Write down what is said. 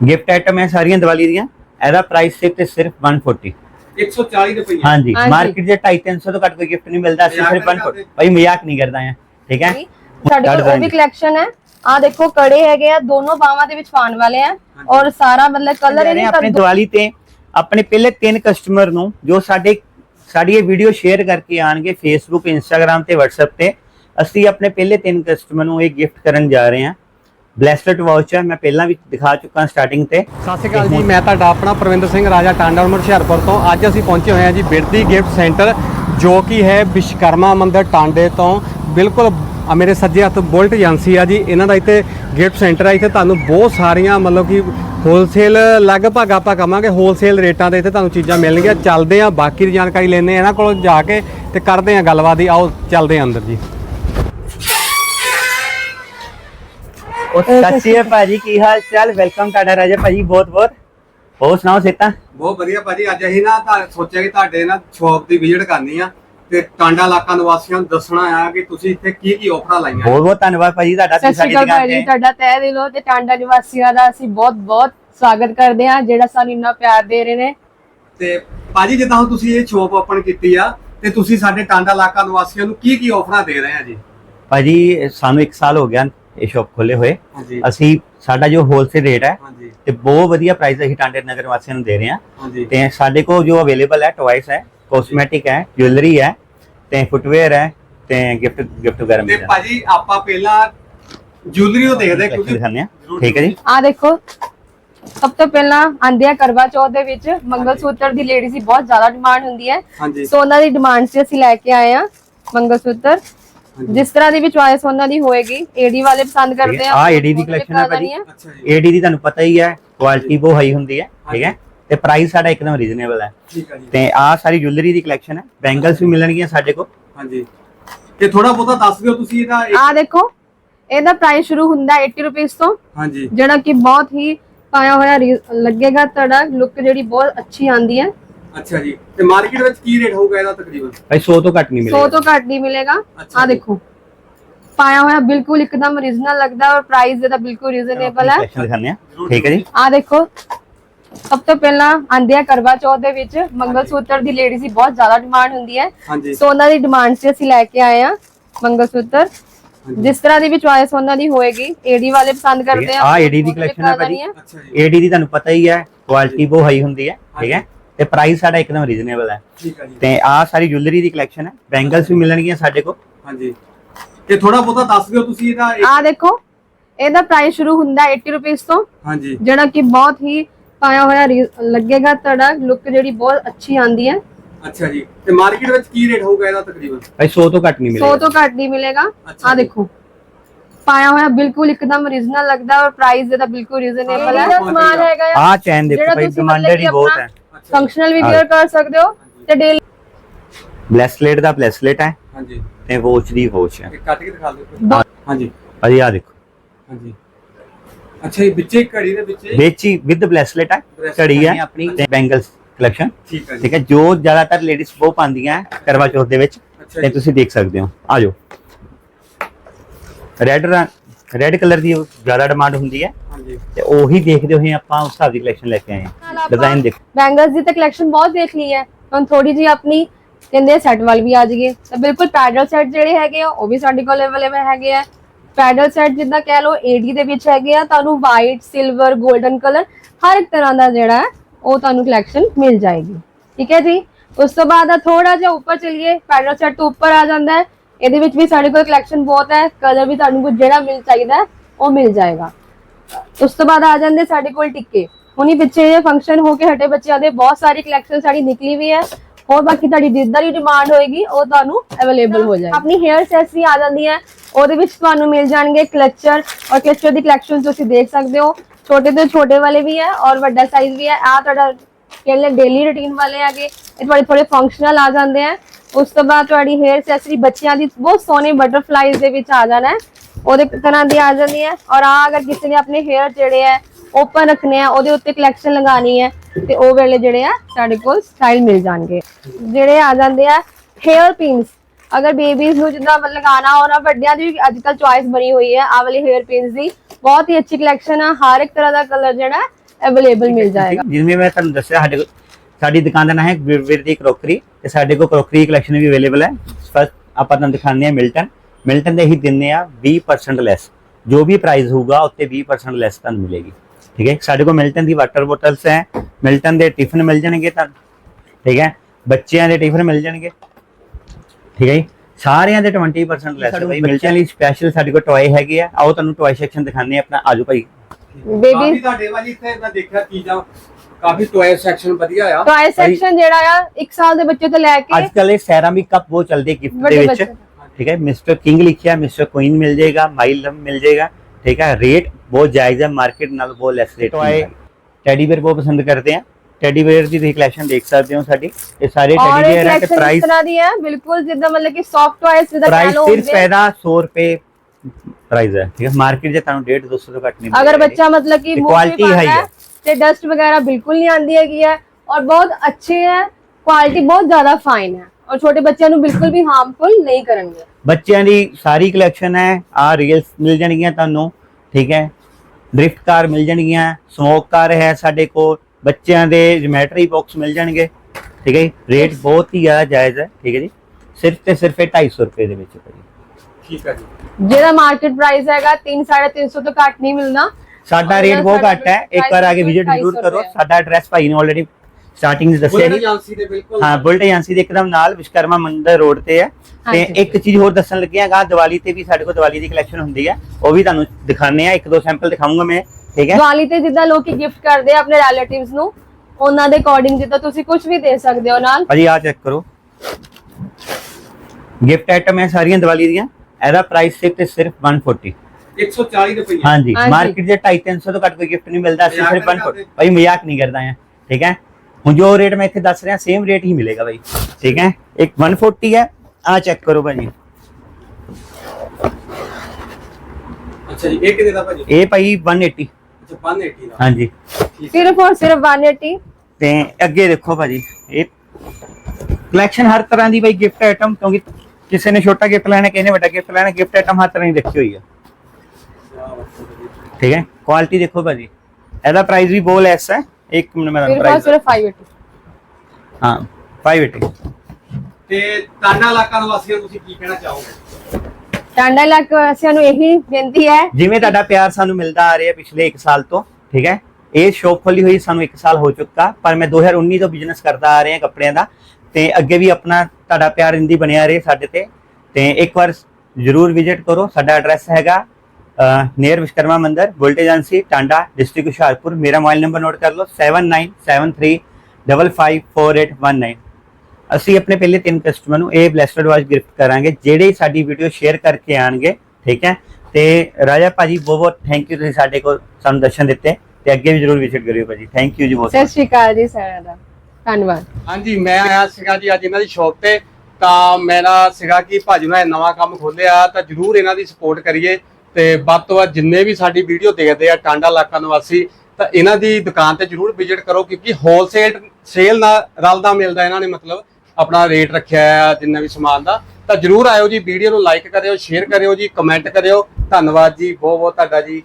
Gift item ਹੈ ਸਾਰੀਆਂ ਦੀਵਾਲੀ ਦੀਆਂ। ਇਹਦਾ ਪ੍ਰਾਈਸ ਸਿਰਫ ਤੇ ਸਿਰਫ 140 140 ਰੁਪਏ ਹਾਂਜੀ। ਮਾਰਕੀਟ ਦੇ 250 300 ਤੋਂ ਘੱਟ ਕੋਈ ਗਿਫਟ ਨਹੀਂ ਮਿਲਦਾ ਅਸੀਂ ਸਿਰਫ ਨਹੀਂ 140 ਕਰਦੇ। ਭਾਈ ਮਜ਼ਾਕ ਨਹੀਂ ਕਰਦਾ ਆ ਠੀਕ ਹੈ? ਸਾਡੇ ਕੋਲ ਉਹ ਵੀ ਕਲੈਕਸ਼ਨ ਹੈ। ਆ ਦੇਖੋ ਕੜੇ ਹੈਗੇ ਆ ਦੋਨੋਂ ਬਾਹਾਂ ਦੇ ਵਿੱਚ ਪਾਉਣ ਵਾਲੇ ਆ। ਔਰ ਸਾਰਾ ਮਤਲਬ ਕਲਰ ਕਲਰ ਇਹਨੇ ਆਪਣੇ ਦੀਵਾਲੀ ਤੇ ਆਪਣੇ ਪਹਿਲੇ ਤਿੰਨ ਕਸਟਮਰ ਨੂੰ ਜੋ ਸਾਡੇ ਸਾਡੀ ਇਹ ਵੀਡੀਓ ਸ਼ੇਅਰ ਕਰਕੇ ਆਣਗੇ ਫੇਸਬੁੱਕ ਇੰਸਟਾਗ੍ਰam ਤੇ WhatsApp ਤੇ ਅਸੀਂ ਆਪਣੇ ਪਹਿਲੇ ਤਿੰਨ ਕਸਟਮਰ ਨੂੰ ਇਹ ਗਿਫਟ ਕਰਨ ਜਾ ਰਹੇ ਹਾਂ। ਬਲੈਸਲਟ ਵਾਊਚਰ ਮੈਂ ਪਹਿਲਾਂ ਵੀ ਦਿਖਾ ਚੁੱਕਾ ਸਟਾਰਟਿੰਗ ਤੇ। ਸਤਿ ਸ਼੍ਰੀ ਅਕਾਲ ਜੀ ਮੈਂ ਤੁਹਾਡਾ ਆਪਣਾ ਪ੍ਰਵਿੰਦਰ ਸਿੰਘ ਰਾਜਾ ਟਾਂਡਾ ਉਮਰ ਹੁਸ਼ਿਆਰਪੁਰ ਤੋਂ। ਅੱਜ ਅਸੀਂ ਪਹੁੰਚੇ ਹੋਏ ਹਾਂ ਜੀ ਬਿਰਦੀ ਗਿਫਟ ਸੈਂਟਰ ਜੋ ਕਿ ਹੈ ਵਿਸ਼ਕਰਮਾ ਮੰਦਿਰ ਟਾਂਡੇ ਤੋਂ। ਬਿਲਕੁਲ ਮੇਰੇ ਸੱਜੇ ਹੱਥ ਬੁਲਟ ਏਜੰਸੀ ਆ ਜੀ। ਇਹਨਾਂ ਦਾ ਇੱਥੇ ਗਿਫਟ ਸੈਂਟਰ ਆ। ਇੱਥੇ ਤੁਹਾਨੂੰ ਬਹੁਤ ਸਾਰੀਆਂ ਮਤਲਬ ਕਿ ਹੋਲਸੇਲ ਲਗਭਗ ਆਪਾਂ ਕਵਾਂਗੇ ਹੋਲਸੇਲ ਰੇਟਾਂ ਤੇ ਇੱਥੇ ਤੁਹਾਨੂੰ ਚੀਜ਼ਾਂ ਮਿਲਣਗੀਆਂ। ਚੱਲਦੇ ਆ ਬਾਕੀ ਦੀ ਜਾਣਕਾਰੀ ਲੈਣੇ ਇਹਨਾਂ ਕੋਲ ਜਾ ਕੇ ਤੇ ਕਰਦੇ ਆ ਗੱਲਬਾਤ ਦੀ। ਆਓ ਚੱਲਦੇ ਆ ਅੰਦਰ ਜੀ। ਉਹ ਸਤਿ ਸ਼੍ਰੀ ਅਕਾਲ ਭਾਜੀ ਕੀ ਹਾਲ ਚਾਲ? ਵੈਲਕਮ ਤੁਹਾਡਾ ਰਾਜਾ ਭਾਜੀ ਬਹੁਤ ਬਹੁਤ। ਹੋਰ ਸੁਣਾਓ ਸੇਤਾ ਬਹੁਤ ਵਧੀਆ ਭਾਜੀ ਅੱਜ ਅਸੀਂ ਨਾ ਤਾਂ ਸੋਚਿਆ ਕਿ ਤੁਹਾਡੇ ਨਾ ਸ਼ੌਪ ਦੀ ਵਿਜ਼ਿਟ ਕਰਨੀ ਆ ਤੇ ਟਾਂਡਾ ਇਲਾਕਾ ਨਿਵਾਸੀਆਂ ਨੂੰ ਦੱਸਣਾ ਆ ਕਿ ਤੁਸੀਂ ਇੱਥੇ ਕੀ ਕੀ ਆਫਰਾਂ ਲਾਈਆਂ। ਬਹੁਤ ਬਹੁਤ ਧੰਨਵਾਦ ਭਾਜੀ ਤੁਹਾਡਾ ਸਤਿ ਤੁਸੀਂ ਸ਼੍ਰੀ ਸਾਡੀ ਅਕਾਲ ਭਾਜੀ ਤੇ। ਤੁਹਾਡਾ ਤਹਿ ਦਿਲੋਂ ਤੇ ਟਾਂਡਾ ਨਿਵਾਸੀਆਂ ਦਾ ਅਸੀਂ ਬਹੁਤ ਬਹੁਤ ਸਵਾਗਤ ਕਰਦੇ ਹਾਂ ਜਿਹੜਾ ਸਾਨੂੰ ਇੰਨਾ ਪਿਆਰ ਦੇ ਰਹੇ ਨੇ। ਤੇ ਭਾਜੀ ਜਿੱਦਾਂ ਹੁਣ ਤੁਸੀਂ ਇਹ ਸ਼ੌਪ ਓਪਨ ਕੀਤੀ ਆ ਤੇ ਤੁਸੀਂ ਸਾਡੇ ਟਾਂਡਾ ਇਲਾਕਾ ਨਿਵਾਸੀਆਂ ਨੂੰ ਕੀ ਕੀ ਆਫਰਾਂ ਦੇ ਰਹੇ ਆ ਜੀ? ਭਾਜੀ ਸਾਨੂੰ 1 ਸਾਲ ਹੋ ਗਿਆ ਇਹ ਸ਼ਾਪ ਖੋਲੇ ਹੋਏ। ਅਸੀਂ ਸਾਡਾ ਜੋ ਹੋਲਸੇਲ ਰੇਟ ਹੈ ਤੇ ਬਹੁਤ ਵਧੀਆ ਪ੍ਰਾਈਸ ਅਸੀਂ ਟਾਂਡੇ ਨਗਰ ਵਾਸੀਆਂ ਨੂੰ ਦੇ ਰਹੇ ਹਾਂ। ਤੇ ਸਾਡੇ ਕੋਲ ਜੋ ਅਵੇਲੇਬਲ ਹੈ ਟੌਇਸ ਹੈ ਕਾਸਮੈਟਿਕ ਹੈ ਜੁਐਲਰੀ ਹੈ ਤੇ ਫੁੱਟਵੇਅਰ ਹੈ ਤੇ ਗਿਫਟ ਗਿਫਟ ਵਗੈਰਾ ਤੇ ਮਿਲਦਾ ਭਾਜੀ ਆਪਾਂ ਪਹਿਲਾਂ ਜੁਐਲਰੀ ਨੂੰ ਦੇਖਦੇ ਹਾਂ ਕਿਉਂਕਿ ਦਿਖਾਉਂਦੇ ਹਾਂ। ਠੀਕ ਹੈ ਜੀ। ਆ ਦੇਖੋ ਸਭ ਤੋਂ ਪਹਿਲਾਂ ਆਂਦੇ ਆ ਕਰਵਾ ਚੌਥ ਦੇ ਵਿੱਚ ਮੰਗਲ ਸੂਤਰ ਦੀ ਲੇਡੀਜ਼ ਦੀ ਬਹੁਤ ਜ਼ਿਆਦਾ ਡਿਮਾਂਡ ਹੁੰਦੀ ਹੈ। ਸੋ ਉਹਨਾਂ ਦੀ ਡਿਮਾਂਡ 'ਚ ਅਸੀਂ ਲੈ ਕੇ ਆਏ ਆ ਮੰਗਲ ਸੂਤਰ। ਜਿਸ ਤਰ੍ਹਾਂ ਦੀ ਵੀ ਚੁਆਇਸ ਉਹਨਾਂ ਦੀ ਹੋਏਗੀ ਏਡੀ ਵਾਲੇ ਪਸੰਦ ਕਰਦੇ ਆ ਆਹ AD ਦੀ collection ਹੈ ਭਾਜੀ। ਏਡੀ ਦੀ ਤੁਹਾਨੂੰ ਪਤਾ ਹੀ ਹੈ ਕੁਆਲਿਟੀ ਬਹੁਤ ਹਾਈ ਹੁੰਦੀ ਹੈ ਠੀਕ ਹੈ? ਤੇ ਪ੍ਰਾਈਸ ਸਾਡਾ ਇੱਕਦਮ ਰੀਜ਼ਨੇਬਲ ਹੈ। ਤੇ ਆਹ ਸਾਰੀ ਜੁਐਲਰੀ ਦੀ ਕਲੈਕਸ਼ਨ ਹੈ। ਬੈਂਗਲਸ ਵੀ ਮਿਲਣਗੀਆਂ ਸਾਡੇ ਕੋਲ। ਹਾਂਜੀ। ਤੇ ਥੋੜਾ ਬਹੁਤਾ ਦੱਸ ਦਿਓ ਤੁਸੀਂ ਇਹਦਾ ਇਹ- ਆ ਦੇਖੋ ਇਹਦਾ ਪ੍ਰਾਈਸ ਸ਼ੁਰੂ ਹੁੰਦਾ ਹੈ 80 ਰੁਪਏ ਤੋਂ। ਹਾਂਜੀ। ਜਿਹੜਾ ਕਿ ਬਹੁਤ ਹੀ ਪਾਇਆ ਹੋਇਆ ਲੱਗੇਗਾ ਤੁਹਾਡਾ ਲੁੱਕ ਜਿਹੜੀ ਬਹੁਤ ਅੱਛੀ ਆਂਦੀ ਹੈ। ਅੱਛਾ ਜੀ। ਤੇ ਮਾਰਕੀਟ ਵਿੱਚ ਕੀ ਰੇਟ ਹੋਊਗਾ ਇਹਦਾ ਤਕਰੀਬਨ? ਭਾਈ 100 ਤੋਂ ਘੱਟ ਨਹੀਂ 100 ਮਿਲੇਗਾ ਤੋਂ ਘੱਟ ਨਹੀਂ ਮਿਲੇਗਾ। ਅੱਛਾ ਆ ਜੀ। ਦੇਖੋ। ਪਾਇਆ ਹੋਇਆ ਬਿਲਕੁਲ ਇੱਕਦਮ ਰੀਜ਼ਨਲ ਲੱਗਦਾ ਹੈ ਔਰ ਪ੍ਰਾਈਸ ਇਹਦਾ ਬਿਲਕੁਲ ਰੀਜ਼ਨੇਬਲ ਹੈ। ਕਲੈਕਸ਼ਨ ਦਿਖਾਉਂਦੇ ਹਾਂ। ਠੀਕ ਹੈ ਜੀ। ਆ ਦੇਖੋ। ਸਭ ਤੋਂ ਪਹਿਲਾਂ ਆਂਦੇ ਆ ਕਰਵਾ ਚੌਥ ਦੇ ਵਿੱਚ ਮੰਗਲ ਸੂਤਰ ਦੀ ਲੇਡੀਜ਼ ਦੀ ਬਹੁਤ ਜ਼ਿਆਦਾ ਡਿਮਾਂਡ ਹੁੰਦੀ ਹੈ। ਹਾਂਜੀ। ਸੋ ਉਹਨਾਂ ਦੀ ਡਿਮਾਂਡ 'ਚ ਅਸੀਂ ਲੈ ਕੇ ਆਏ ਆ ਮੰਗਲ ਸੂਤਰ। ਜਿਸ ਤਰ੍ਹਾਂ ਦੀ ਵੀ ਚੁਆਇਸ ਉਹਨਾਂ ਦੀ ਹੋਏਗੀ ਏਡੀ ਵਾਲੇ ਪਸੰਦ ਕਰਦੇ ਆ ਆਹ AD ਦੀ collection ਹੈ ਭਾਜੀ। ਅੱਛਾ ਜੀ। ਏਡੀ ਦੀ ਤੁਹਾਨੂੰ ਪਤਾ ਹੀ ਹੈ ਕੁਆਲਿਟੀ ਬਹੁਤ ਹਾਈ ਹੁੰਦੀ ਹੈ। ਠੀਕ ਹੈ। ਤੇ ਪ੍ਰਾਈਸ ਸਾਡਾ ਇੱਕਦਮ ਰੀਜ਼ਨੇਬਲ ਹੈ। ਠੀਕ ਹੈ ਜੀ। ਤੇ ਆਹ ਸਾਰੀ ਜੁਐਲਰੀ ਦੀ ਕਲੈਕਸ਼ਨ ਹੈ। ਬੈਂਗਲਸ ਵੀ ਮਿਲਣਗੀਆਂ ਸਾਡੇ ਕੋਲ। ਹਾਂਜੀ। ਤੇ ਥੋੜਾ ਬਹੁਤਾ ਦੱਸ ਦਿਓ ਤੁਸੀਂ ਇਹਦਾ ਇਹ- ਆ ਦੇਖੋ ਇਹਦਾ ਪ੍ਰਾਈਸ ਸ਼ੁਰੂ ਹੁੰਦਾ ਹੈ 80 ਰੁਪਏ ਤੋਂ। ਹਾਂਜੀ। ਜਿਹੜਾ ਕਿ ਬਹੁਤ ਹੀ ਪਾਇਆ ਹੋਇਆ ਲੱਗੇਗਾ ਤੁਹਾਡਾ। ਲੁੱਕ ਜਿਹੜੀ ਬਹੁਤ ਅੱਛੀ ਆਂਦੀ ਹੈ। ਅੱਛਾ ਜੀ। ਤੇ ਮਾਰਕੀਟ ਵਿੱਚ ਕੀ ਰੇਟ ਹੋਊਗਾ ਇਹਦਾ ਤਕਰੀਬਨ? ਭਾਈ 100 ਤੋਂ ਘੱਟ ਨਹੀਂ 100 ਮਿਲੇਗਾ ਤੋਂ ਘੱਟ ਨਹੀਂ ਮਿਲੇਗਾ। ਆ। ਦੇਖੋ। ਪਾਇਆ ਹੋਇਆ ਬਿਲਕੁਲ ਇੱਕਦਮ ਰੀਜ਼ਨਲ ਲੱਗਦਾ ਔਰ ਪ੍ਰਾਈਸ ਇਹਦਾ ਬਿਲਕੁਲ ਰੀਜ਼ਨੇਬਲ ਹੈ। ਹਾਂ, ਸਮਾਨ ਹੈਗਾ ਆ। ਚੈਨ ਦੇਖੋ ਭਾਈ ਡਿਮਾਂਡਡ ਹੀ ਬਹੁਤ ਹੈ। ਫੰਕਸ਼ਨਲ ਵੀ। ਵੇਅਰ ਕਰ ਸਕਦੇ ਹੋ ਤੇ ਡੇਲੀ ਬਲੈਸਲੇਟ ਦਾ ਬਲੈਸਲੇਟ ਹੈ ਹਾਂਜੀ। ਤੇ ਵੋਚ ਦੀ ਵੋਚ ਹੈ। ਕੱਟ ਕੇ ਦਿਖਾ ਦਿਓ। ਹਾਂਜੀ। ਭਾਜੀ ਆ ਦੇਖੋ। ਹਾਂਜੀ। ਅੱਛਾ ਇਹ ਵਿੱਚੇ ਘੜੀ ਦੇ ਵਿੱਚੇ? ਵਿੱਚ ਹੀ ਵਿਦ ਬਲੈਸਲੇਟ ਹੈ ਘੜੀ ਹੈ ਆਪਣੀ। ਤੇ ਬੈਂਗਲਸ ਕਲੈਕਸ਼ਨ ਠੀਕ ਹੈ ਜੀ। ਠੀਕ ਹੈ ਜੋ ਜ਼ਿਆਦਾਤਰ ਲੇਡੀਜ਼ ਉਹ ਪਾਉਂਦੀਆਂ ਕਰਵਾ ਚੌਥ ਦੇ ਵਿੱਚ ਤੇ ਤੁਸੀਂ ਦੇਖ ਸਕਦੇ ਹੋ। ਆ ਜਾਓ। ਰੈੱਡ ਰੈੱਡ ਕਲਰ ਦੀ ਜ਼ਿਆਦਾ ਡਿਮਾਂਡ ਹੁੰਦੀ ਹੈ। ਹਾਂਜੀ। ਤੇ ਉਹੀ ਦੇਖਦੇ ਹੋਏ ਆਪਾਂ ਉਸ ਹਿਸਾਬ ਦੀ ਕਲੈਕਸ਼ਨ ਲੈ ਕੇ ਆਏ ਹਾਂ। ਡਿਜ਼ਾਈਨ ਦੇਖੋ। ਬੈਂਗਲਸ ਦੀ ਤਾਂ ਕਲੈਕਸ਼ਨ ਬਹੁਤ ਦੇਖ ਲਈ ਹੈ। ਹੁਣ ਥੋੜੀ ਜੀ ਆਪਣੀ ਕਹਿੰਦੇ ਸੈੱਟ ਵੱਲ ਵੀ ਆ ਜਾਈਏ। ਤਾਂ ਬਿਲਕੁਲ ਪੈਡਲ ਸੈੱਟ ਜਿਹੜੇ ਹੈਗੇ ਆ ਉਹ ਵੀ ਸਾਡੇ ਕੋਲ ਅਵੇਲੇਬਲ ਹੈਗੇ ਆ। ਪੈਡਲ ਸੈੱਟ ਜਿੱਦਾਂ ਕਹਿ ਲਓ ਏਡੀ ਦੇ ਵਿੱਚ ਹੈਗੇ ਆ ਤੁਹਾਨੂੰ ਵਾਈਟ ਸਿਲਵਰ 골ਡਨ ਕਲਰ ਹਰ ਇੱਕ ਤਰ੍ਹਾਂ ਦਾ ਜਿਹੜਾ ਹੈ ਉਹ ਤੁਹਾਨੂੰ ਕਲੈਕਸ਼ਨ ਮਿਲ ਜਾਏਗੀ। ਠੀਕ ਹੈ ਜੀ? ਉਸ ਤੋਂ ਬਾਅਦ ਆ ਥੋੜਾ ਜਿਹਾ ਉੱਪਰ ਚਲਿਏ। ਪੈਡਲ ਸੈੱਟ ਤੋਂ ਉੱਪਰ ਆ ਜਾਂਦਾ ਹੈ। ਇਹਦੇ ਵਿੱਚ ਵੀ ਸਾਡੇ ਕੋਲ ਕਲੈਕਸ਼ਨ ਬਹੁਤ ਹੈ, ਕਲਰ ਵੀ ਤੁਹਾਨੂੰ ਕੁਝ ਜਿਹੜਾ ਮਿਲ ਚਾਹੀਦਾ ਉਹ ਮਿਲ ਜਾਏਗਾ। ਉਸ ਤੋਂ ਬਾਅਦ ਆ ਜਾਂਦੇ ਸਾਡੇ ਕੋਲ ਟਿੱਕੇ। ਹੁਣੀ ਪਿੱਛੇ ਇਹ ਫੰਕਸ਼ਨ ਹੋ ਕੇ ਹਟੇ ਬੱਚਿਆਂ ਦੇ ਬਹੁਤ ਸਾਰੀ ਕਲੈਕਸ਼ਨ ਸਾਡੀ ਨਿਕਲੀ ਵੀ ਹੈ। ਹੋਰ ਬਾਕੀ ਤੁਹਾਡੀ ਜਿੱਦਾਂ ਦੀ ਡਿਮਾਂਡ ਹੋਏਗੀ, ਉਹ ਤੁਹਾਨੂੰ ਅਵੇਲੇਬਲ ਹੋ ਜਾਏਗੀ। ਆਪਣੀ ਹੇਅਰ ਐਕਸੈਸਰੀ ਆ ਜਾਂਦੀਆਂ ਉਹਦੇ ਵਿੱਚ ਤੁਹਾਨੂੰ ਮਿਲ ਜਾਣਗੇ ਕਲਚਰ ਔਰ ਕਲਚਰ ਦੀ ਕਲੈਕਸ਼ਨ ਤੁਸੀਂ ਦੇਖ ਸਕਦੇ ਹੋ। ਛੋਟੇ ਤੋਂ ਛੋਟੇ ਵਾਲੇ ਵੀ ਹੈ ਔਰ ਵੱਡਾ ਸਾਈਜ਼ ਵੀ ਹੈ। ਆ ਤੁਹਾਡਾ ਕਹਿੰਦੇ ਡੇਲੀ ਰੁਟੀਨ ਵਾਲੇ ਹੈਗੇ। ਇਹ ਤੁਹਾਡੇ ਥੋੜੇ ਫੰਕਸ਼ਨਲ ਆ ਜਾਂਦੇ ਆ ਉਸ ਤੋਂ ਬਾਅਦ ਤੁਹਾਡੀ ਹੇਅਰ ਐਕਸੈਸਰੀ ਬੱਚਿਆਂ ਦੀ ਬਹੁਤ ਸੋਹਣੇ ਬਟਰਫਲਾਈਜ਼ ਦੇ ਵਿੱਚ ਆ ਜਾਣਾ ਹੈ। ਉਹਦੇ ਤਰ੍ਹਾਂ ਦੀ ਆ ਜਾਂਦੀ ਹੈ। ਔਰ ਆ ਅਗਰ ਕਿਸੇ ਨੇ ਆਪਣੇ ਹੇਅਰ ਜਿਹੜੇ ਹੈ ਓਪਨ ਰੱਖਣੇ ਆ ਉਹਦੇ ਉੱਤੇ ਕਲੈਕਸ਼ਨ ਲਗਾਣੀ ਹੈ, ਤੇ ਉਹ ਵੇਲੇ ਜਿਹੜੇ ਆ ਸਾਡੇ ਕੋਲ ਸਟਾਈਲ ਮਿਲ ਜਾਣਗੇ। ਜਿਹੜੇ ਆ ਜਾਂਦੇ ਆ ਹੇਅਰ ਪਿੰਸ ਅਗਰ ਬੇਬੀਜ਼ ਨੂੰ ਜਿੱਦਾਂ ਮਤਲਬ ਲਗਾਉਣਾ ਵੱਡਿਆਂ ਦੀ ਵੀ ਅੱਜ ਕੱਲ ਚੁਆਇਸ ਬਣੀ ਹੋਈ ਹੈ ਆ ਵਾਲੀ ਹੇਅਰ ਪਿੰਸ ਦੀ। ਬਹੁਤ ਹੀ ਅੱਛੀ ਕਲੈਕਸ਼ਨ ਆ। ਹਰ ਇੱਕ ਤਰ੍ਹਾਂ ਦਾ ਕਲਰ ਜਿਹੜਾ ਅਵੇਲੇਬਲ ਮਿਲ ਜਾਏਗਾ। ਜਿਵੇਂ ਮੈਂ ਤੁਹਾਨੂੰ ਦੱਸਿਆ, ਸਾਡੇ ਕੋਲ ਸਾਡੀ ਦੁਕਾਨ ਦਾ ਨਾਮ ਹੈ ਵੀਰ ਕਰੋਕਰੀ। ਤੇ ਸਾਡੇ ਕੋਲ ਕਰੋਕਰੀ ਕਲੈਕਸ਼ਨ ਵੀ ਅਵੇਲੇਬਲ ਹੈ। ਫਸਟ ਆਪਾਂ ਤੁਹਾਨੂੰ ਦਿਖਾਉਂਦੇ ਆ ਮਿਲਟਨ ਮਿਲਟਨ ਦੇ ਹੀ ਦਿੰਨੇ ਆ 20% ਲੈਸ ਜੋ ਵੀ ਪ੍ਰਾਈਸ ਹੋਊਗਾ ਉੱਤੇ 20% ਲੈਸ ਤੁਹਾਨੂੰ ਮਿਲੇਗੀ। ਠੀਕ ਹੈ? ਸਾਡੇ ਕੋਲ ਮਿਲਟਨ ਦੀ ਵਾਟਰ ਬੋਟਲਸ ਹੈ। ਮਿਲਟਨ ਦੇ ਟਿਫਨ ਮਿਲ ਜਾਣਗੇ ਤੁਹਾਨੂੰ। ਠੀਕ ਹੈ? ਬੱਚਿਆਂ ਦੇ ਟਿਫਨ ਮਿਲ ਜਾਣਗੇ। ਠੀਕ ਹੈ ਜੀ? ਸਾਰਿਆਂ ਦੇ 20% ਲੈਸ ਹੈ ਬਈ। ਮਿਲਟਨ ਲਈ ਸਪੈਸ਼ਲ ਸਾਡੇ ਕੋਲ ਟੌਏ ਹੈਗੇ ਆ। ਆਓ ਤੁਹਾਨੂੰ ਟੌਏ ਸੈਕਸ਼ਨ ਦਿਖਾਉਂਦੇ ਆ ਆਪਣਾ। ਆਜੋ ਭਾਈ। ਬੇਬੀ ਤੁਹਾਡੇ ਵਾਲੀ ਇੱਥੇ ਮੈਂ ਦੇਖਿਆ ਚੀਜ਼ਾਂ। ਕਾਫੀ ਟੋਏ ਸੈਕਸ਼ਨ ਵਧੀਆ ਆ। ਟਾਇ ਸੈਕਸ਼ਨ ਜਿਹੜਾ ਆ 1 ਸਾਲ ਦੇ ਬੱਚੇ ਤੋਂ ਲੈ ਕੇ ਅੱਜ ਕੱਲ ਇਹ ਸੈਰਾਮਿਕ ਕੱਪ ਬਹੁਤ ਚੱਲਦੇ ਗਿਫਟ ਦੇ ਵੱਡੇ ਵਿੱਚ। ਬੱਚੇ ਠੀਕ ਹੈ ਮਿਸਟਰ ਕਿੰਗ ਲਿਖਿਆ ਮਿਸਟਰ ਕੁਈਨ ਮਿਲ ਜਾਏਗਾ ਮਾਈਲਮ ਮਿਲ ਜਾਏਗਾ। ठीक है रेट बहुत जायज है मार्केट नाल बहुत less rate toy teddy bear बहुत पसंद करते हैं टेडी बेयर की ਤੁਸੀਂ ਕਲੈਕਸ਼ਨ ਦੇਖ ਸਕਦੇ ਹੋ ਸਾਡੀ। ਇਹ ਸਾਰੇ ਔਰ टेडी ਇਹ बेयर ਹੈ ਤੇ ਕਲੈਕਸ਼ਨ ਇਸ ਪ੍ਰਾਈਸ ਤਰ੍ਹਾਂ ਦੀ ਹੈ ਬਿਲਕੁਲ ਜਿੱਦਾਂ ਮਤਲਬ ਕਿ ਸੌਫਟ ਟਾਇਸ ਜਿਹਦਾ ਪ੍ਰਾਈਸ ਕਹਿ ਸਿਰਫ ਲਓ ਇਹਦਾ 100 ਰੁਪਏ ਪ੍ਰਾਈਸ ਹੈ। ਠੀਕ ਹੈ ਮਾਰਕੀਟ 'ਚ ਤੁਹਾਨੂੰ 150 200 ਤੋਂ ਘੱਟ ਨਹੀਂ ਅਗਰ ਮਿਲੇਗਾ ਬੱਚਾ ਮਤਲਬ ਕਿ ਤੇ ਮੂਵੀ quality high ਹੈ। ਤੇ ਡਸਟ ਵਗੈਰਾ ਬਿਲਕੁਲ ਨਹੀਂ ਆਂਦੀ ਹੈਗੀ ਹੈ ਔਰ ਬਹੁਤ ਅੱਛੇ ਹੈ ਕੁਆਲਿਟੀ ਬਹੁਤ ਜ਼ਿਆਦਾ ਫਾਈਨ ਹੈ ਔਰ ਛੋਟੇ ਬੱਚਿਆਂ ਨੂੰ ਬਿਲਕੁਲ ਵੀ ਹਾਰਮਫੁਲ ਨਹੀਂ ਕਰਨਗੇ। ਬੱਚਿਆਂ ਦੀ ਸਾਰੀ ਕਲੈਕਸ਼ਨ ਹੈ ਆ ਰੀਅਲਸ ਮਿਲ ਜਾਣਗੀਆਂ ਤੁਹਾਨੂੰ ਠੀਕ ਹੈ? ਡ੍ਰਿਫਟ ਕਾਰ ਮਿਲ ਜਾਣਗੀਆਂ ਸਮੋਕ ਕਾਰ ਹੈ ਸਾਡੇ ਕੋਲ ਬੱਚਿਆਂ ਦੇ ਜਿਮੈਟਰੀ ਬਾਕਸ ਮਿਲ ਜਾਣਗੇ ਠੀਕ ਹੈ ਰੇਟ ਬਹੁਤ ਹੀ ਜ਼ਿਆਦਾ ਜਾਇਜ਼ ਹੈ ਠੀਕ ਹੈ ਜੀ? ਸਿਰਫ ਤੇ ਸਿਰਫ 250 ਰੁਪਏ ਦੇ ਵਿੱਚ ਠੀਕ ਹੈ ਜੀ। ਜਿਹੜਾ ਮਾਰਕੀਟ ਪ੍ਰਾਈਸ ਹੈਗਾ 3 350 ਤੋਂ ਘੱਟ ਨਹੀਂ ਮਿਲਣਾ। ਸਾਡਾ ਰੇਟ ਬਹੁਤ ਘੱਟ ਹੈ। ਇੱਕ ਵਾਰ ਆ ਕੇ ਵਿਜ਼ਿਟ 250 ਜ਼ਰੂਰ ਕਰੋ। ਸਾਡਾ ਐਡਰੈਸ ਭਾਈ ਨੇ ਆਲਰੇਡੀ ਸਟਾਰਟਿੰਗ 'ਚ ਦੱਸਿਆ ਏਜੰਸੀ ਦੇ ਬਿਲਕੁਲ। ਹਾਂ ਬੁਲਟ ਏਜੰਸੀ ਦੇ ਇੱਕਦਮ ਨਾਲ ਵਿਸ਼ਕਰਮਾ ਮੰਦਰ ਰੋਡ ਤੇ ਹੈ। ਤੇ। ਇੱਕ ਚੀਜ਼ ਹੋਰ ਦੱਸਣ ਲੱਗਿਆ ਗਾ ਦੀਵਾਲੀ ਤੇ ਵੀ ਸਾਡੇ ਕੋਲ ਦੀਵਾਲੀ ਦੀ ਕਲੈਕਸ਼ਨ ਹੁੰਦੀ ਹੈ। ਉਹ ਵੀ ਤੁਹਾਨੂੰ ਦਿਖਾਣੇ ਆ ਇੱਕ ਦੋ ਸੈਂਪਲ ਦਿਖਾਉਂਗਾ ਮੈਂ ਠੀਕ ਹੈ? ਦੀਵਾਲੀ ਤੇ ਜਿੱਦਾਂ ਲੋਕੀ ਗਿਫਟ ਕਰਦੇ ਆ ਆਪਣੇ ਰਿਲੇਟਿਵਸ ਨੂੰ ਉਹਨਾਂ ਦੇ ਅਕੋਰਡਿੰਗ ਜਿੱਦਾਂ ਤੁਸੀਂ ਕੁਝ ਵੀ ਦੇ ਸਕਦੇ ਹੋ ਨਾਲ। ਭਾਜੀ ਆ ਚੈੱਕ ਕਰੋ। ਗਿਫਟ ਆਈਟਮ ਹੈ ਸਾਰੀਆਂ ਦੀਵਾਲੀ ਦੀਆਂ। ਇਹਦਾ ਪ੍ਰਾਈਸ ਸਿਰਫ ਤੇ ਸਿਰਫ 140 140 ਰੁਪਏ ਹਾਂਜੀ ਹਾਂਜੀ। ਮਾਰਕੀਟ ਦੇ 250 300 ਤੋਂ ਘੱਟ ਕੋਈ ਗਿਫਟ ਨਹੀਂ ਮਿਲਦਾ ਅਸੀਂ ਮਜ਼ਾਕ ਸਿਰਫ ਨਹੀਂ 140 ਕਰਦੇ। ਭਾਈ ਮਜ਼ਾਕ ਨਹੀਂ ਕਰਦਾ ਆ ਠੀਕ ਹੈ ਹੁਣ ਜੋ ਰੇਟ ਮੈਂ ਇੱਥੇ ਦੱਸ ਰਿਹਾ ਸੇਮ ਰੇਟ ਹੀ ਮਿਲੇਗਾ ਭਾਈ ਠੀਕ ਹੈ ਇੱਕ 140 ਹੈ ਆ ਚੈੱਕ ਕਰੋ ਭਾਜੀ। ਅੱਛਾ ਜੀ ਇਹ ਕਿੰਨੇ ਦਾ ਭਾਜੀ? ਇਹ ਭਾਈ 180 ਅੱਛਾ 180 ਦਾ। ਹਾਂਜੀ। ਠੀਕ ਸਿਰਫ ਔਰ ਸਿਰਫ 180 ਤੇ ਅੱਗੇ ਦੇਖੋ ਭਾਜੀ ਇਹ ਕਲੈਕਸ਼ਨ ਹਰ ਤਰ੍ਹਾਂ ਦੀ ਭਾਈ ਗਿਫਟ ਆਈਟਮ ਕਿਉਂਕਿ ਕਿਸੇ ਨੇ ਛੋਟਾ ਗਿਫਟ ਲੈਣਾ ਕਿਸੇ ਨੇ ਵੱਡਾ ਗਿਫਟ ਲੈਣਾ ਗਿਫਟ ਆਈਟਮ ਹਰ ਤਰ੍ਹਾਂ ਦੀ ਰੱਖੀ ਹੋਈ ਹੈ ਠੀਕ ਹੈ? ਕੁਆਲਿਟੀ ਦੇਖੋ ਭਾਜੀ। ਇਹਦਾ ਪ੍ਰਾਈਸ ਵੀ ਬਹੁਤ ਲੈਸ ਹੈ। ਇੱਕ ਮਿੰਟ ਮੈਂ ਪ੍ਰਾਈਸ ਸਿਰਫ 580 ਹਾਂ 580 ਤੇ ਟਾਂਡਾ ਇਲਾਕਾ ਨਿਵਾਸੀਆਂ ਨੂੰ ਤੁਸੀਂ ਕੀ ਕਹਿਣਾ ਚਾਹੋਗੇ? ਟਾਂਡਾ ਇਲਾਕੇ ਵਾਸੀਆਂ ਨੂੰ ਇਹੀ ਬੇਨਤੀ ਹੈ ਜਿਵੇਂ ਤੁਹਾਡਾ ਪਿਆਰ ਸਾਨੂੰ ਮਿਲਦਾ ਆ ਰਿਹਾ ਪਿਛਲੇ 1 ਸਾਲ ਤੋਂ ਠੀਕ ਹੈ? ਇਹ ਸ਼ੌਪ ਖੋਲੀ ਹੋਈ ਸਾਨੂੰ 1 ਸਾਲ ਹੋ ਚੁੱਕਾ ਪਰ ਮੈਂ 2019 ਤੋਂ ਬਿਜ਼ਨਸ ਕਰਦਾ ਆ ਰਿਹਾ ਕੱਪੜਿਆਂ ਦਾ ਤੇ ਅੱਗੇ ਵੀ ਆਪਣਾ ਤੁਹਾਡਾ ਪਿਆਰ ਇੰਦੀ ਬਣਿਆ ਰਹੇ ਸਾਡੇ ਤੇ। ਤੇ ਇੱਕ ਵਾਰ ਜਰੂਰ ਵਿਜ਼ਿਟ ਕਰੋ ਸਾਡਾ ਐਡਰੈਸ ਹੈਗਾ ਨੀਅਰ ਵਿਸ਼ਕਰਮਾ ਮੰਦਰ bullet agency Tanda district Hoshiarpur ਮੇਰਾ ਮੋਬਾਈਲ ਨੰਬਰ ਨੋਟ ਕਰ ਲਓ 7973554819 ਅਸੀਂ ਆਪਣੇ ਪਹਿਲੇ ਤਿੰਨ ਕਸਟਮਰ ਨੂੰ ਇਹ ਬਲੈਸਟਡ ਵਾਚ ਗਿਫਟ ਕਰਾਂਗੇ ਜਿਹੜੇ ਸਾਡੀ ਵੀਡੀਓ ਸ਼ੇਅਰ ਕਰਕੇ ਆਣਗੇ ਠੀਕ ਹੈ ਤੇ ਰਾਜਾ ਭਾਜੀ ਬਹੁਤ ਬਹੁਤ ਥੈਂਕ ਯੂ ਤੁਸੀਂ ਸਾਡੇ ਕੋਲ ਸਾਨੂੰ ਦਰਸ਼ਨ ਦਿੱਤੇ ਤੇ ਅੱਗੇ ਵੀ ਜਰੂਰ ਵਿਜ਼ਿਟ ਕਰਿਓ ਭਾਜੀ ਥੈਂਕ ਯੂ ਜੀ ਬਹੁਤ ਸਤਿ ਸ਼੍ਰੀ ਅਕਾਲ ਜੀ ਸਾਰਿਆਂ ਦਾ ਧੰਨਵਾਦ ਹਾਂਜੀ ਮੈਂ ਆਇਆ ਸੀਗਾ ਜੀ ਅੱਜ ਇਹਨਾਂ ਦੀ ਸ਼ੌਪ ਤੇ ਤਾਂ ਮੇਰਾ ਸੀਗਾ ਕਿ ਭਾਜੀ ਨੇ ਨਵਾਂ ਕੰਮ ਖੋਲਿਆ ਤਾਂ ਜਰੂਰ ਇਹਨਾਂ ਦੀ ਸਪੋਰਟ ਕਰੀਏ ਤੇ ਵੱਧ ਤੋਂ ਵੱਧ ਜਿੰਨੇ ਵੀ ਸਾਡੀ ਵੀਡੀਓ ਦੇਖਦੇ ਆ ਟਾਂਡਾ ਇਲਾਕਾ ਨਿਵਾਸੀ, ਤਾਂ ਇਹਨਾਂ ਦੀ ਦੁਕਾਨ ਤੇ ਜਰੂਰ ਵਿਜ਼ਿਟ ਕਰੋ ਕਿਉਂਕਿ ਹੋਲਸੇਲ ਸੇਲ ਨਾਲ ਰਲਦਾ ਮਿਲਦਾ ਇਹਨਾਂ ਨੇ ਮਤਲਬ, ਆਪਣਾ ਰੇਟ ਰੱਖਿਆ ਹੈ ਜਿੰਨਾ ਵੀ ਸਮਾਨ ਦਾ। ਤਾਂ ਜਰੂਰ ਆਇਓ ਜੀ, ਵੀਡੀਓ ਨੂੰ ਲਾਈਕ ਕਰਿਓ ਸ਼ੇਅਰ ਕਰਿਓ ਜੀ ਕਮੈਂਟ ਕਰਿਓ। ਧੰਨਵਾਦ ਜੀ ਬਹੁਤ ਬਹੁਤ ਤੁਹਾਡਾ ਜੀ।